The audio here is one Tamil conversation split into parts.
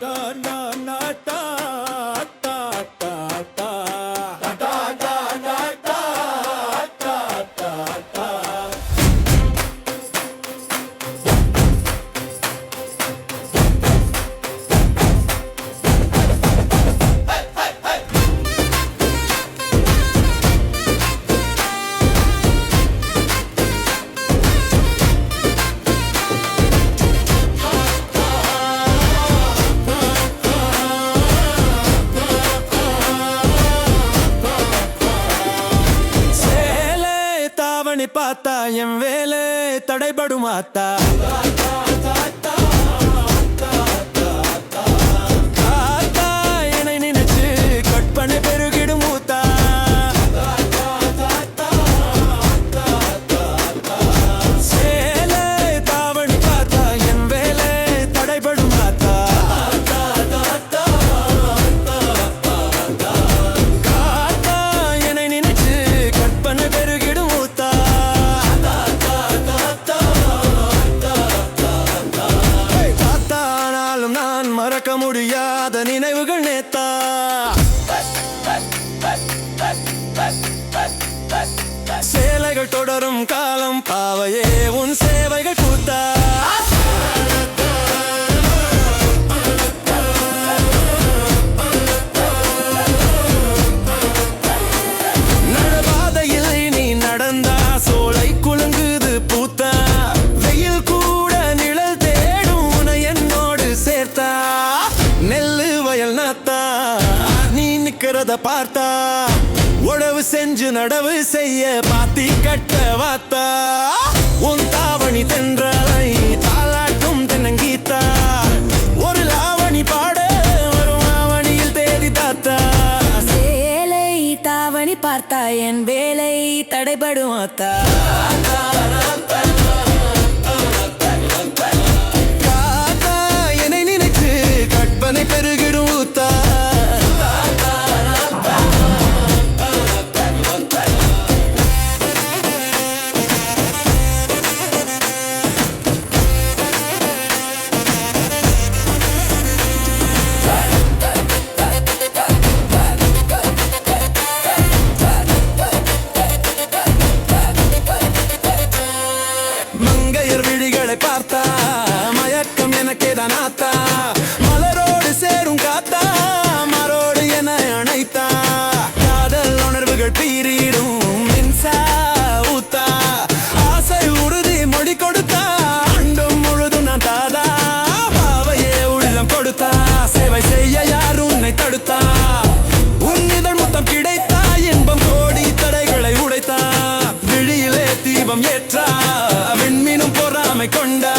சேலே அவனை பார்த்தா என் வேலை தடைபடுமாத்தா? காத்தா மறக்க முடியாத நினைவுகள் நேத்தா. சேலைகள் தொடரும் காலம் பாவையே உன் சேவைகள் கூத்தா நடபாதையில் நீ நடந்தா சோலை குலுங்குது பூத்தா. வெயில் கூட நிழல் தேடும் உன்னை என்னோடு சேர்த்தா. நீ நிக்கிறத பார்த்தா உழவு செஞ்சு நடவு செய்ய பாத்தி கட்ட வாத்தா. உன் தாவணி தென்றலை தாளாட்டும் தென்னங்கீத்தா. ஒரு லாவணி பாட வரும் ஆவணியில் தேதி தாத்தா. சேலை தாவணி பார்த்தா என் வேலை தடைபடும் அத்தா மயக்கம் எனக்கேதான் ஆத்தா மலரோடு சேரும் காத்தா. மரோடு என அணைத்தா. காதல் உணர்வுகள் பீரிடும் மின்சா ஊத்தா. ஆசை உறுதி மொழி கொடுத்தா. அண்டும் முழுதும் நான் தாதா. பாவையே உள்ளம் கொடுத்தா. சேவை செய்ய யார் உன்னை தடுத்தா? உன் இதழ் முத்தம் கிடைத்தா. இன்பம் கோடி தடைகளை உடைத்தா. விழியிலே தீபம் ஏற்றா. விண்மீனும் பொறாமை கொண்டா.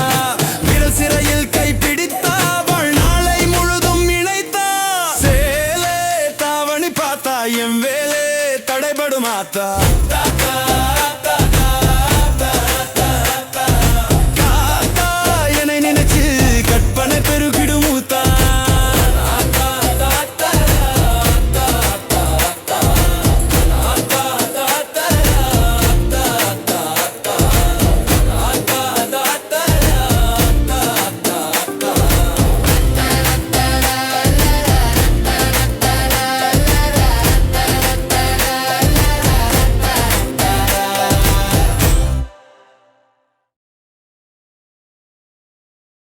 matta